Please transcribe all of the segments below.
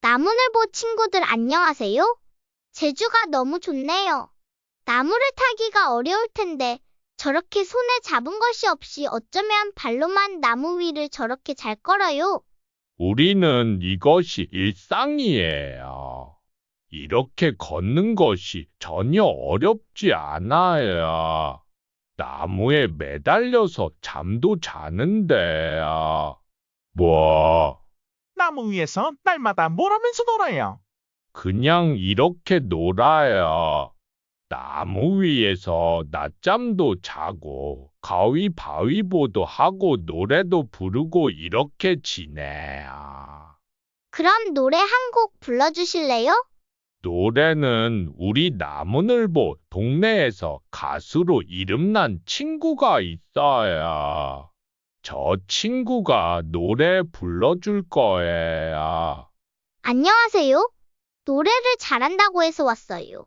나무늘보 친구들 안녕하세요. 제주가 너무 좋네요. 나무를 타기가 어려울 텐데 저렇게 손에 잡은 것이 없이 어쩌면 발로만 나무 위를 저렇게 잘 걸어요. 우리는 이것이 일상이에요. 이렇게 걷는 것이 전혀 어렵지 않아요. 나무에 매달려서 잠도 자는데요. 뭐, 나무 위에서 날마다 뭘 하면서 놀아요? 그냥 이렇게 놀아요. 나무 위에서 낮잠도 자고, 가위바위보도 하고, 노래도 부르고, 이렇게 지내요. 그럼 노래 한 곡 불러주실래요? 노래는 우리 나무늘보 동네에서 가수로 이름난 친구가 있어요. 저 친구가 노래 불러줄 거예요. 안녕하세요. 노래를 잘한다고 해서 왔어요.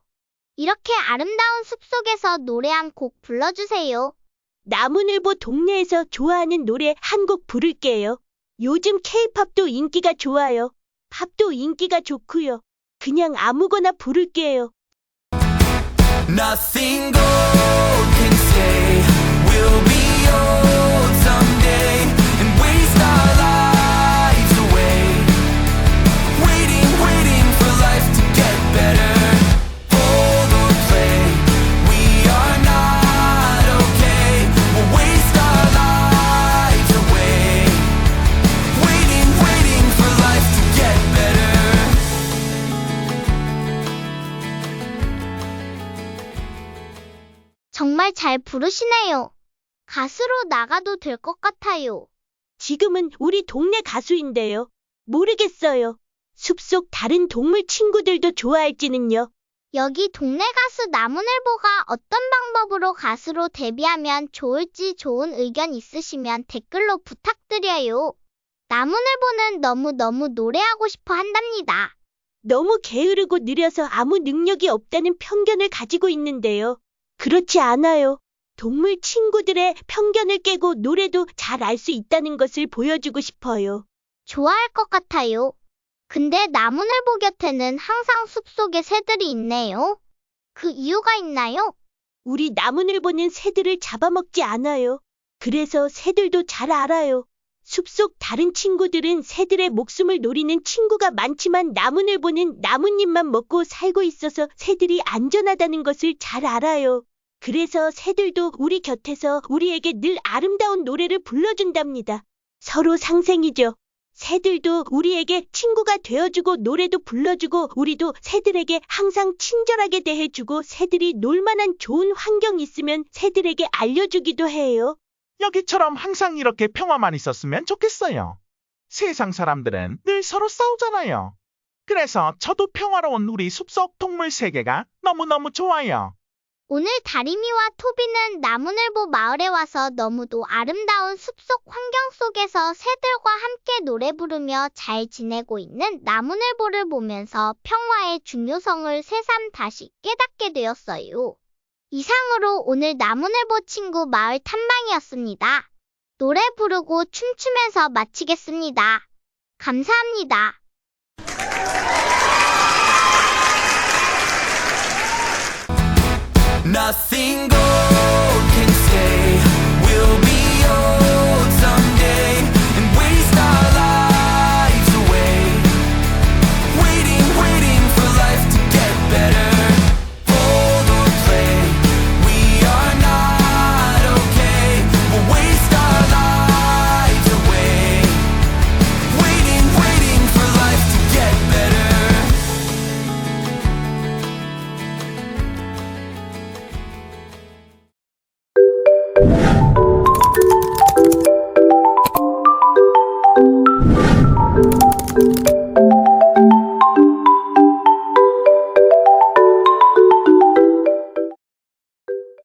이렇게 아름다운 숲속에서 노래 한 곡 불러주세요. 나무늘보 동네에서 좋아하는 노래 한 곡 부를게요. 요즘 케이팝도 인기가 좋아요. 팝도 인기가 좋고요. 그냥 아무거나 부를게요. Nothing gold can stay. We'll be 정말 잘 부르시네요. 가수로 나가도 될 것 같아요. 지금은 우리 동네 가수인데요. 모르겠어요. 숲속 다른 동물 친구들도 좋아할지는요. 여기 동네 가수 나무늘보가 어떤 방법으로 가수로 데뷔하면 좋을지 좋은 의견 있으시면 댓글로 부탁드려요. 나무늘보는 너무너무 노래하고 싶어 한답니다. 너무 게으르고 느려서 아무 능력이 없다는 편견을 가지고 있는데요. 그렇지 않아요. 동물 친구들의 편견을 깨고 노래도 잘 알 수 있다는 것을 보여주고 싶어요. 좋아할 것 같아요. 근데 나무늘보 곁에는 항상 숲속에 새들이 있네요. 그 이유가 있나요? 우리 나무늘보는 새들을 잡아먹지 않아요. 그래서 새들도 잘 알아요. 숲속 다른 친구들은 새들의 목숨을 노리는 친구가 많지만 나무늘 보는 나뭇잎만 먹고 살고 있어서 새들이 안전하다는 것을 잘 알아요. 그래서 새들도 우리 곁에서 우리에게 늘 아름다운 노래를 불러준답니다. 서로 상생이죠. 새들도 우리에게 친구가 되어주고 노래도 불러주고 우리도 새들에게 항상 친절하게 대해주고 새들이 놀만한 좋은 환경 있으면 새들에게 알려주기도 해요. 여기처럼 항상 이렇게 평화만 있었으면 좋겠어요. 세상 사람들은 늘 서로 싸우잖아요. 그래서 저도 평화로운 우리 숲속 동물 세계가 너무너무 좋아요. 오늘 다리미와 토비는 나무늘보 마을에 와서 너무도 아름다운 숲속 환경 속에서 새들과 함께 노래 부르며 잘 지내고 있는 나무늘보를 보면서 평화의 중요성을 새삼 다시 깨닫게 되었어요. 이상으로 오늘 나무늘보 친구 마을 탐방이었습니다. 노래 부르고 춤추면서 마치겠습니다. 감사합니다. Gold Yeah.